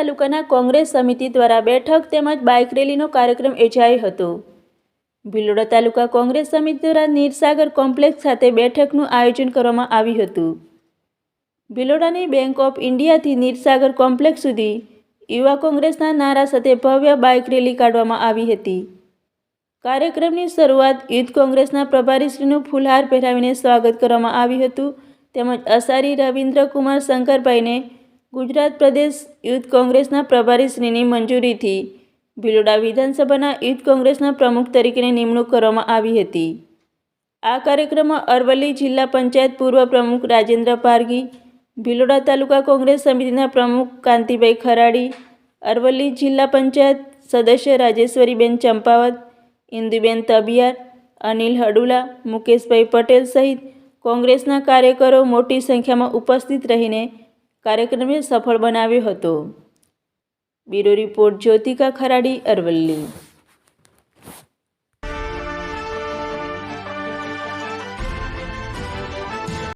તાલુકાના કોંગ્રેસ સમિતિ દ્વારા બેઠક તેમજ બાઇક રેલીનો કાર્યક્રમ યોજાયો હતો. ભિલોડા તાલુકા કોંગ્રેસ સમિતિ દ્વારા નીરસાગર કોમ્પ્લેક્સ ખાતે બેઠકનું આયોજન કરવામાં આવ્યું હતું. ભિલોડાની બેંક ઓફ ઇન્ડિયાથી નીરસાગર કોમ્પ્લેક્સ સુધી યુવા કોંગ્રેસના નારા સાથે ભવ્ય બાઇક રેલી કાઢવામાં આવી હતી. કાર્યક્રમની શરૂઆત યુથ કોંગ્રેસના પ્રભારીશ્રીનું ફૂલહાર પહેરાવીને સ્વાગત કરવામાં આવ્યું હતું. તેમજ અસારી રવિન્દ્રકુમાર શંકરભાઈને ગુજરાત પ્રદેશ યુથ કોંગ્રેસના પ્રભારીશ્રીની મંજૂરીથી ભિલોડા વિધાનસભાના યુથ કોંગ્રેસના પ્રમુખ તરીકેની નિમણૂક કરવામાં આવી હતી. આ કાર્યક્રમમાં અરવલ્લી જિલ્લા પંચાયત પૂર્વ પ્રમુખ રાજેન્દ્ર પારગી ભિલોડા તાલુકા કોંગ્રેસ સમિતિના પ્રમુખ કાંતિભાઈ ખરાડી, અરવલ્લી જિલ્લા પંચાયત સદસ્ય રાજેશ્વરીબેન ચંપાવત, ઇન્દુબેન તબિયાર, અનિલ હડુલા, મુકેશભાઈ પટેલ સહિત કોંગ્રેસના કાર્યકરો મોટી સંખ્યામાં ઉપસ્થિત રહીને કાર્યક્રમને સફળ બનાવ્યો હતો. Bureau report Jyotika Kharadi Aravalli.